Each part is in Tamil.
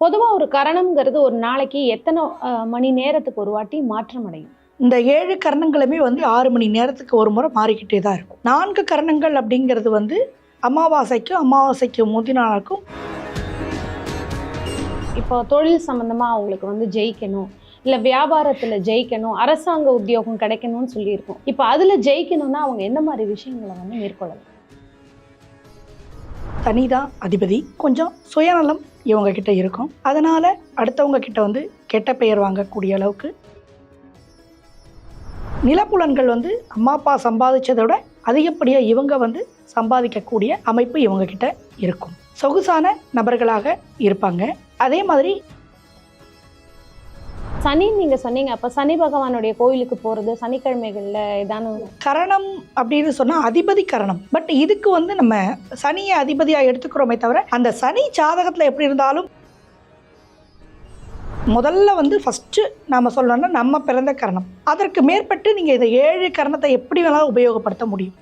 பொதுவா ஒரு கரணம்ங்கிறது ஒரு நாளைக்கு எத்தனை மணி நேரத்துக்கு ஒரு வாட்டி மாற்றம் அடையும்? இந்த ஏழு கரணங்களுமே வந்து ஆறு மணி நேரத்துக்கு ஒரு முறை மாறிக்கிட்டே தான் இருக்கும். நான்கு கரணங்கள் அப்படிங்கிறது வந்து அமாவாசைக்கும் அமாவாசைக்கு முந்தின நாளுக்கும் இப்போ தொழில் சம்பந்தமா அவங்களுக்கு வந்து ஜெயிக்கணும் இல்ல வியாபாரத்துல ஜெயிக்கணும் அரசாங்க உத்தியோகம் கிடைக்கணும்னு சொல்லியிருக்கோம். இப்போ அதுல ஜெயிக்கணும்னா அவங்க எந்த மாதிரி விஷயங்களை வந்து மேற்கொள்ளலாம்? தனிதான் அதிபதி கொஞ்சம் சுயநலம் இவங்க கிட்ட இருக்கும். அதனால அடுத்தவங்க கிட்ட வந்து கெட்ட பெயர் வாங்கக்கூடிய அளவுக்கு நிலப்புலன்கள் வந்து அம்மா அப்பா சம்பாதிச்சதை விட அதிகப்படியாக இவங்க வந்து சம்பாதிக்கக்கூடிய அமைப்பு இவங்க கிட்ட இருக்கும். சொகுசான நபர்களாக இருப்பாங்க. அதே மாதிரி சனி நீங்க சொன்னீங்க. அப்ப சனி பகவானுடைய கோயிலுக்கு போறது சனிக்கிழமைகள்ல ஏதானு கரணம் அப்படின்னு சொன்னால் அதிபதி கரணம். பட் இதுக்கு வந்து நம்ம சனியை அதிபதியாக எடுத்துக்கிறோமே தவிர அந்த சனி ஜாதகத்தில் எப்படி இருந்தாலும் முதல்ல வந்து ஃபஸ்ட்டு நாம் சொல்லணும்னா நம்ம பிறந்த கரணம். அதற்கு மேற்பட்டு நீங்கள் இந்த ஏழு கரணத்தை எப்படி வேணாலும் உபயோகப்படுத்த முடியும்.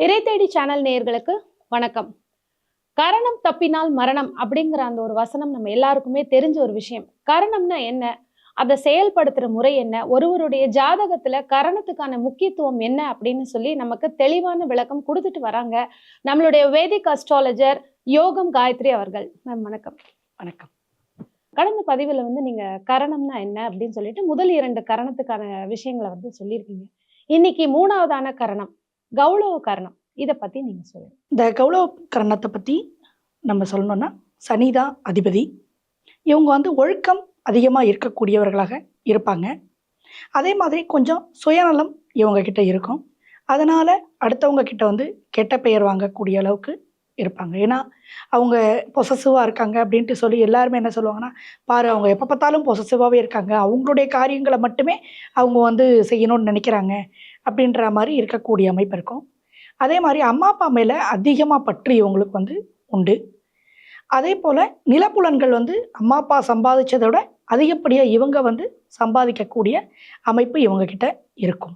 இறை தேடி சேனல் நேயர்களுக்கு வணக்கம். கரணம் தப்பினால் மரணம் அப்படிங்கிற அந்த ஒரு வசனம் நம்ம எல்லாருக்குமே தெரிஞ்ச ஒரு விஷயம். கரணம்னா என்ன? அதை செயல்படுத்துற முறை என்ன? ஒருவருடைய ஜாதகத்துல கரணத்துக்கான முக்கியத்துவம் என்ன அப்படின்னு சொல்லி நமக்கு தெளிவான விளக்கம் கொடுத்துட்டு வராங்க. நம்மளுடைய வேதிக் அஸ்ட்ராலஜர் யோகம் காயத்ரி அவர்கள். மேம் வணக்கம். வணக்கம். கடந்த பதிவில் வந்து நீங்க கரணம்னா என்ன அப்படின்னு சொல்லிட்டு முதல் இரண்டு கரணத்துக்கான விஷயங்களை வந்து சொல்லியிருக்கீங்க. இன்னைக்கு மூணாவதான கரணம். கௌளவ கரணம் இதை பற்றி நீங்கள் சொல்லுங்கள் இந்த கௌளவ கரணத்தை பற்றி நம்ம சொல்லணும்னா சனிதா அதிபதி. இவங்க வந்து ஒழுக்கம் அதிகமாக இருக்கக்கூடியவர்களாக இருப்பாங்க. அதே மாதிரி கொஞ்சம் சுயநலம் இவங்கக்கிட்ட இருக்கும். அதனால் அடுத்தவங்க கிட்ட வந்து கெட்ட பெயர் வாங்கக்கூடிய அளவுக்கு இருப்பாங்க. ஏன்னா அவங்க பொசசிவாக இருக்காங்க அப்படின்ட்டு சொல்லி எல்லாருமே என்ன சொல்லுவாங்கன்னா பாரு அவங்க எப்போ பார்த்தாலும் பொசசிவாகவே இருக்காங்க. அவங்களுடைய காரியங்களை மட்டுமே அவங்க வந்து செய்யணும்னு நினைக்கிறாங்க. அப்படின்ற மாதிரி இருக்கக்கூடிய அமைப்பு இருக்கும். அதே மாதிரி அம்மா அப்பா மேலே அதிகமாக பற்று இவங்களுக்கு வந்து உண்டு. அதே போல் நிலப்புலன்கள் வந்து அம்மா அப்பா சம்பாதிச்சதை விட அதிகப்படியாக இவங்க வந்து சம்பாதிக்கக்கூடிய அமைப்பு இவங்க கிட்ட இருக்கும்.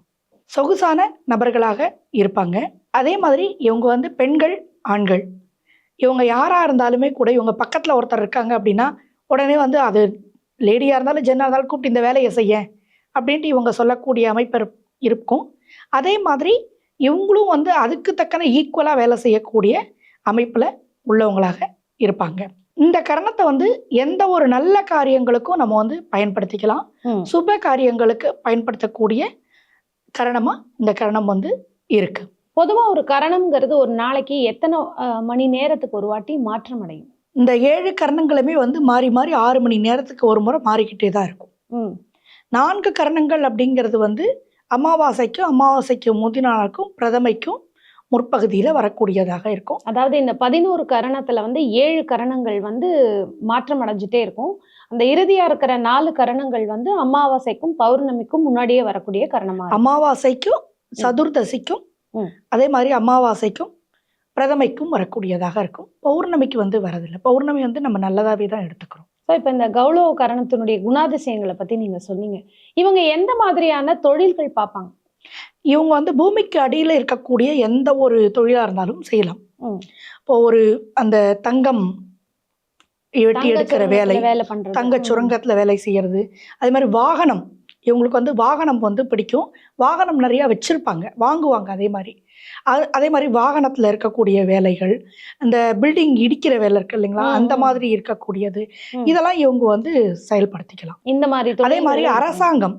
சொகுசான நபர்களாக இருப்பாங்க. அதே மாதிரி இவங்க வந்து பெண்கள் ஆண்கள். இவங்க யாராக இருந்தாலுமே கூட இவங்க பக்கத்தில் ஒருத்தர் இருக்காங்க அப்படின்னா உடனே வந்து அது லேடியாக இருந்தாலும் ஜென்னாக இருந்தாலும் கூப்பிட்டு இந்த வேலையை செய்ய அப்படின்ட்டு இவங்க சொல்லக்கூடிய அமைப்பு இருக்கும். அதே மாதிரி இவங்களும் வந்து அதுக்கு தக்கன ஈக்குவலாக வேலை செய்யக்கூடிய அமைப்பில் உள்ளவங்களாக இருப்பாங்க. இந்த கரணத்தை வந்து எந்த ஒரு நல்ல காரியங்களுக்கும் நம்ம வந்து பயன்படுத்திக்கலாம். சுப காரியங்களுக்கு பயன்படுத்தக்கூடிய கரணமாக இந்த கரணம் வந்து இருக்கு. பொதுவா ஒரு கரணம்ங்கிறது ஒரு நாளைக்கு எத்தனை மணி நேரத்துக்கு ஒரு வாட்டி மாற்றம் அடையும்? இந்த ஏழு கரணங்களுமே வந்து மாறி மாறி ஆறு மணி நேரத்துக்கு ஒரு முறை மாறிக்கிட்டே தான் இருக்கும். நான்கு கரணங்கள் அப்படிங்கிறது வந்து அமாவாசைக்கும் அமாவாசைக்கு முந்தின நாளுக்கும் பிரதமைக்கும் முற்பகுதியில் வரக்கூடியதாக இருக்கும். அதாவது இந்த பதினோரு கரணத்துல வந்து ஏழு கரணங்கள் வந்து மாற்றம் அடைஞ்சிட்டே இருக்கும். அந்த இறுதியா இருக்கிற நாலு கரணங்கள் வந்து அமாவாசைக்கும் பௌர்ணமிக்கும் முன்னாடியே வரக்கூடிய கரணமா இருக்கும். அமாவாசைக்கும் சதுர்தசிக்கும். அதே மாதிரி அமாவாசைக்கும் பிரதமைக்கும் வரக்கூடியதாக இருக்கும். பௌர்ணமிக்கு வந்து வரதில்லை. பௌர்ணமி வந்து நம்ம நல்லதாகவே தான் எடுத்துக்கிறோம். ஸோ இப்போ இந்த கௌளவ கரணத்தினுடைய குணாதிசயங்களை பத்தி நீங்க சொன்னீங்க. இவங்க எந்த மாதிரியான தொழில்கள் பார்ப்பாங்க? இவங்க வந்து பூமிக்கு அடியில் இருக்கக்கூடிய எந்த ஒரு தொழிலாக இருந்தாலும் செய்யலாம். இப்போ ஒரு அந்த தங்கம் வெட்டி எடுக்கிற வேலை தங்க. சுரங்கத்தில் வேலை செய்யறது. அதே மாதிரி வாகனம். இவங்களுக்கு வந்து வாகனம் வந்து பிடிக்கும். வாகனம் நிறையா வச்சுருப்பாங்க. வாங்குவாங்க அதே மாதிரி. அது அதே மாதிரி வாகனத்தில் இருக்கக்கூடிய வேலைகள் இந்த பில்டிங் இடிக்கிற வேலை இருக்கு இல்லைங்களா? அந்த. மாதிரி இருக்கக்கூடியது. இதெல்லாம் இவங்க வந்து செயல்படுத்திக்கலாம். இந்த மாதிரி அதே மாதிரி அரசாங்கம்.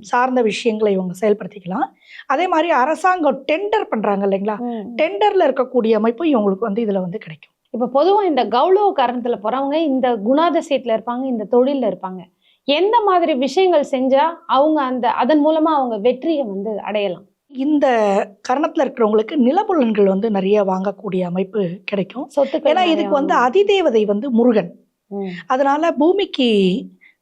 சார்ந்த விஷயங்களை இவங்க செயல்படுத்திக்கலாம். அதே மாதிரி அரசாங்கம் டெண்டர் பண்ணுறாங்க இல்லைங்களா. டெண்டரில் இருக்கக்கூடிய அமைப்பு இவங்களுக்கு வந்து இதில் வந்து கிடைக்கும். இப்ப பொதுவா இந்த கௌளவ கரணத்துல போறவங்க இந்த குணாதிசயத்துல இருப்பாங்க இந்த தொழில்ல இருப்பாங்க. எந்த மாதிரி விஷயங்கள் செஞ்சா அவங்க அந்த அதன் மூலமா அவங்க வெற்றியை வந்து அடையலாம் இந்த கரணத்தில் இருக்கிறவங்களுக்கு நிலப்புலன்கள் வந்து நிறைய வாங்கக்கூடிய அமைப்பு கிடைக்கும் ஏன்னா இதுக்கு வந்து. அதிதேவதை வந்து முருகன். அதனால பூமிக்கு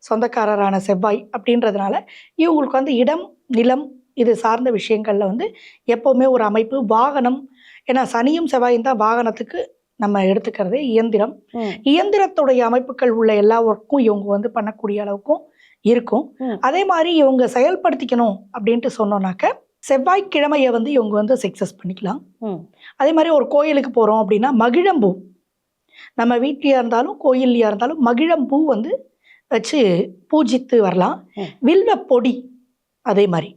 சொந்தக்காரரான செவ்வாய் அப்படின்றதுனால இவங்களுக்கு வந்து இடம் நிலம் இது சார்ந்த விஷயங்கள்ல வந்து எப்பவுமே ஒரு அமைப்பு வாகனம் ஏன்னா சனியும் செவ்வாயும் தான் வாகனத்துக்கு நம்ம எடுத்துக்கிறது இயந்திரம். இயந்திரத்துடைய அமைப்புகள் உள்ள எல்லா ஒர்க்கும் இவங்க வந்து பண்ணக்கூடிய அளவுக்கும் இருக்கும். அதே மாதிரி இவங்க செயல்படுத்திக்கணும் அப்படின்ட்டு சொன்னோன்னாக்க செவ்வாய்க்கிழமையை வந்து இவங்க வந்து சக்ஸஸ் பண்ணிக்கலாம் அதே மாதிரி ஒரு கோயிலுக்கு போகிறோம் அப்படின்னா மகிழம்பூ நம்ம வீட்லையா இருந்தாலும் கோயில்லையா இருந்தாலும் மகிழம்பூ வந்து வச்சு பூஜித்து வரலாம். வில்வ பொடி அதே மாதிரி.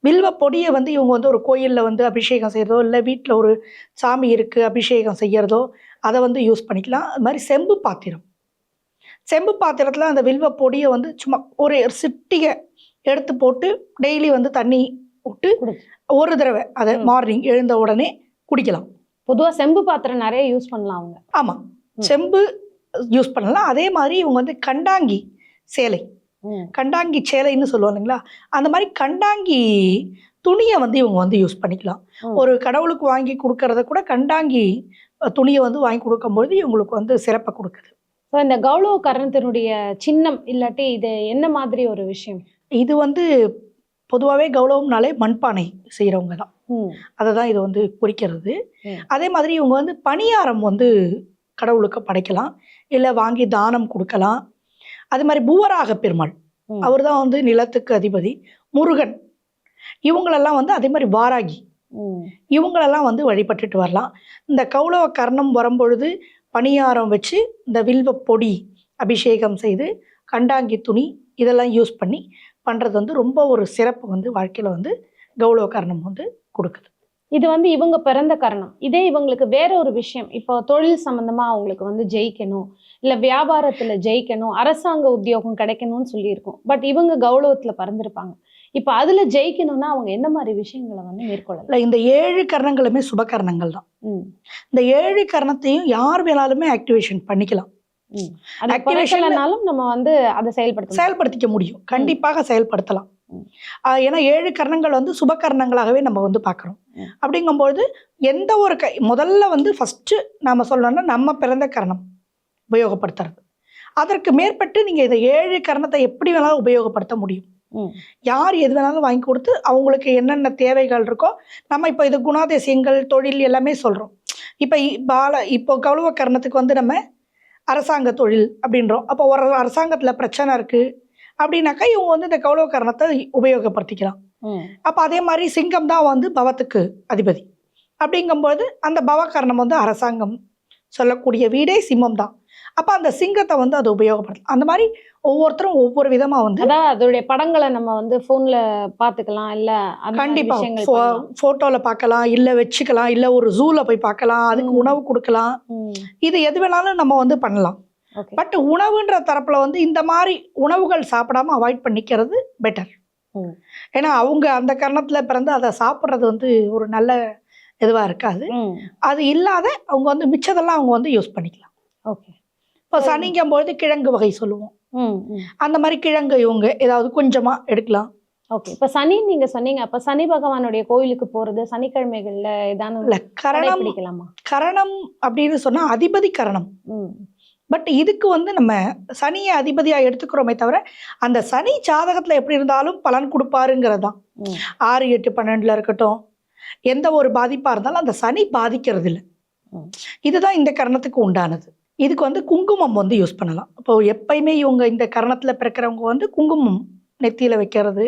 வில்வ பொடியை வந்து இவங்க வந்து ஒரு கோயிலில் வந்து அபிஷேகம் செய்கிறதோ இல்லை வீட்டில் ஒரு சாமி இருக்குது அபிஷேகம் செய்கிறதோ அதை வந்து யூஸ் பண்ணிக்கலாம். அது மாதிரி செம்பு பாத்திரம். செம்பு பாத்திரத்தில் அந்த வில்வ பொடியை வந்து சும்மா ஒரு சிட்டிகை எடுத்து போட்டு டெய்லி வந்து தண்ணி விட்டு. ஒரு தடவை அதை. மார்னிங் எழுந்த உடனே குடிக்கலாம். பொதுவா செம்பு பாத்திரம் நிறைய யூஸ் பண்ணலாம் அவங்க. ஆமாம். செம்பு யூஸ் பண்ணலாம். அதே மாதிரி இவங்க வந்து கண்டாங்கி சேலை. கண்டாங்கி சேலைன்னு சொல்லுவோம் இல்லைங்களா? அந்த மாதிரி கண்டாங்கி துணியை வந்து இவங்க வந்து யூஸ் பண்ணிக்கலாம். ஒரு கடவுளுக்கு வாங்கி கொடுக்கறத கூட கண்டாங்கி துணியை வந்து வாங்கி கொடுக்கும்போது இவங்களுக்கு வந்து சிறப்பை கொடுக்குது. ஸோ இந்த கௌரவ கரணத்தினுடைய சின்னம் இல்லாட்டி இது என்ன மாதிரி ஒரு விஷயம்? இது வந்து பொதுவாகவே கௌரவம்னாலே மண்பானை செய்கிறவங்க தான். அதை தான் இது வந்து குறிக்கிறது. அதே மாதிரி இவங்க வந்து பணியாரம் வந்து கடவுளுக்கு படைக்கலாம். இல்லை வாங்கி தானம் கொடுக்கலாம். அது மாதிரி பூவராக பெருமாள். அவர் தான் வந்து நிலத்துக்கு அதிபதி. முருகன். இவங்களெல்லாம் வந்து அதே மாதிரி வாராகி. இவங்களெல்லாம் வந்து வழிபட்டுட்டு வரலாம். இந்த கௌளவ கர்ணம் வரும்பொழுது பணியாரம் வச்சு இந்த வில்வ பொடி அபிஷேகம் செய்து கண்டாங்கி துணி இதெல்லாம் யூஸ் பண்ணி பண்ணுறது வந்து ரொம்ப ஒரு சிறப்பு வந்து வாழ்க்கையில் வந்து கௌளவ கர்ணம் வந்து கொடுக்குது. இது வந்து இவங்க பிறந்த காரணம். இதே இவங்களுக்கு வேற ஒரு விஷயம். இப்போ தொழில் சம்பந்தமா அவங்களுக்கு வந்து ஜெயிக்கணும். இல்ல வியாபாரத்துல ஜெயிக்கணும். அரசாங்க உத்தியோகம் கிடைக்கணும்னு சொல்லியிருக்கோம். பட் இவங்க கௌரவத்துல பிறந்திருப்பாங்க. இப்போ அதுல ஜெயிக்கணும்னா அவங்க எந்த மாதிரி விஷயங்களை வந்து மேற்கொள்ளலாம்? இல்லை இந்த ஏழு கர்ணங்களுமே சுப கர்ணங்கள் தான் இந்த ஏழு கர்ணத்தையும் யார் வேணாலுமே ஆக்டிவேஷன் பண்ணிக்கலாம். ம். அது Activation- குறைக்கலனாலும் நம்ம வந்து அதை செயல்படுத்த செயல்படுத்திக்க முடியும். கண்டிப்பாக செயல்படுத்தலாம். ஏன்னா ஏழு கர்ணங்கள் வந்து சுப கர்ணங்களாகவே நம்ம வந்து பார்க்குறோம். அப்படிங்கும்பொழுது எந்த ஒரு க முதல்ல வந்து ஃபஸ்ட்டு நாம் சொல்லணும்னா நம்ம பிறந்த கர்ணம் உபயோகப்படுத்துறது. அதற்கு மேற்பட்டு நீங்கள் இந்த ஏழு கர்ணத்தை எப்படி வேணாலும் உபயோகப்படுத்த முடியும். யார் எது வேணாலும் வாங்கி கொடுத்து அவங்களுக்கு என்னென்ன தேவைகள் இருக்கோ நம்ம இப்போ இது குணாதிசயங்கள் தொழில் எல்லாமே சொல்கிறோம் இப்போ பால இப்போ கௌரவ கர்ணத்துக்கு வந்து நம்ம அரசாங்க தொழில் அப்படின்றோம். அப்போ ஒரு அரசாங்கத்தில் பிரச்சனை இருக்குது அப்படின்னாக்கா இவங்க வந்து இந்த கௌரவ கர்ணத்தை உபயோகப்படுத்திக்கலாம். அப்போ அதே மாதிரி சிங்கம் தான் வந்து பவத்துக்கு அதிபதி. அப்படிங்கும்போது அந்த பவகரணம் வந்து அரசாங்கம் சொல்லக்கூடிய வீடே சிம்மம் தான். அப்போ அந்த சிங்கத்தை வந்து அதை உபயோகப்படுத்தலாம். அந்த மாதிரி ஒவ்வொருத்தரும் ஒவ்வொரு விதமாக வந்து அதான் அதோடைய படங்களை நம்ம வந்து போன்ல பாத்துக்கலாம் இல்ல அந்த மாதிரி கண்டிப்பா. விஷயங்கள் பண்ணலாம். ஃபோட்டோல பார்க்கலாம் இல்ல வச்சுக்கலாம் இல்ல ஒரு ஜூல போய் பார்க்கலாம் அதுக்கு. உணவு கொடுக்கலாம். இது எது வேணாலும் நம்ம வந்து பண்ணலாம். பட் உணவுன்ற தரப்புல வந்து இந்த மாதிரி உணவுகள் சாப்பிடாம அவாய்ட் பண்ணிக்கிறது பெட்டர். ஏன்னா அவங்க அந்த கரணத்துல பிறந்து அதை சாப்பிட்றது வந்து ஒரு நல்ல இதுவா இருக்காது. அது இல்லாத அவங்க வந்து மிச்சதெல்லாம் அவங்க வந்து யூஸ் பண்ணிக்கலாம். ஓகே. இப்போ சரி. சனிங்கும்போது கிழங்கு வகை சொல்லுவோம். அந்த மாதிரி கிழங்கு இவங்க ஏதாவது கொஞ்சமா எடுக்கலாம். ஓகே. இப்ப சனி நீங்க சொன்னீங்க அப்ப சனி பகவானுடைய கோயிலுக்கு போறது சனிக்கிழமைகள்ல இல்ல கரணம் கரணம் அப்படின்னு சொன்னா அதிபதி கரணம். பட் இதுக்கு வந்து நம்ம சனியை அதிபதியாக எடுத்துக்கிறோமே தவிர அந்த சனி ஜாதகத்தில் எப்படி இருந்தாலும் பலன் கொடுப்பாருங்கிறது தான். ஆறு எட்டு பன்னெண்டில் இருக்கட்டும் எந்த ஒரு பாதிப்பாக இருந்தாலும் அந்த சனி பாதிக்கிறது இல்லை. இதுதான் இந்த கரணத்துக்கு உண்டானது இதுக்கு வந்து குங்குமம் வந்து யூஸ் பண்ணலாம் இப்போ எப்பயுமே இவங்க இந்த கரணத்தில் பிறக்கிறவங்க வந்து குங்குமம் நெத்தியில் வைக்கிறது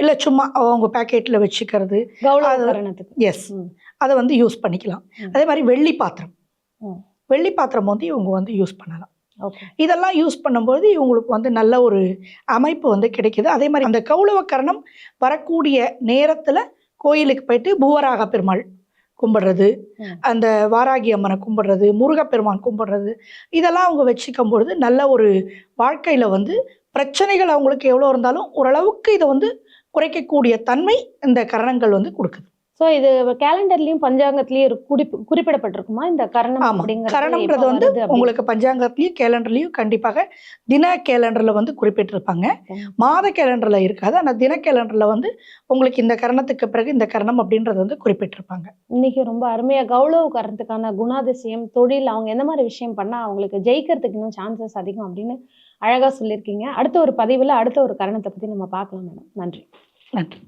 இல்லை சும்மா அவங்க பேக்கெட்டில் வச்சுக்கிறது எஸ். அதை வந்து யூஸ் பண்ணிக்கலாம். அதே மாதிரி வெள்ளி பாத்திரம். வெள்ளி பாத்திரம் வந்து இவங்க வந்து யூஸ் பண்ணலாம். இதெல்லாம் யூஸ் பண்ணும்போது இவங்களுக்கு வந்து நல்ல ஒரு அமைப்பு வந்து கிடைக்குது. அதே மாதிரி அந்த கௌளவ கரணம் வரக்கூடிய நேரத்தில் கோயிலுக்கு போயிட்டு பூவராக பெருமாள் கும்பிடுறது. அந்த வாராகி அம்மனை கும்பிடுறது முருகப்பெருமான் கும்பிடுறது இதெல்லாம் அவங்க வச்சுக்கும் பொழுது நல்ல ஒரு வாழ்க்கையில் வந்து பிரச்சனைகள் அவங்களுக்கு எவ்வளோ இருந்தாலும் ஓரளவுக்கு இதை வந்து குறைக்கக்கூடிய தன்மை இந்த கரணங்கள் வந்து கொடுக்குது. சோ இது கேலண்டர்லயும் பஞ்சாங்கத்திலயும் குறிப்பு குறிப்பிடப்பட்டிருக்குமா? இந்த கரணம் கரணம்ன்றது வந்து உங்களுக்கு பஞ்சாங்கத்துலயும் கேலண்டர்லயும் கண்டிப்பாக தின கேலண்டர்ல வந்து குறிப்பிட்டிருப்பாங்க. மாத கேலண்டர்ல இருக்காது. ஆனா தின கேலண்டர்ல வந்து உங்களுக்கு இந்த கரணத்துக்கு பிறகு இந்த கரணம் அப்படின்றது வந்து குறிப்பிட்டிருப்பாங்க. இன்னைக்கு ரொம்ப அருமையா கௌரவ கரணத்துக்கான குணாதிசயம் தொழில் அவங்க எந்த மாதிரி விஷயம் பண்ணா அவங்களுக்கு ஜெயிக்கிறதுக்கு இன்னும் சான்சஸ் அதிகம் அப்படின்னு அழகா சொல்லியிருக்கீங்க. அடுத்த ஒரு பதிவுல அடுத்த ஒரு கரணத்தை பத்தி நம்ம பார்க்கலாம் மேடம். நன்றி. நன்றி.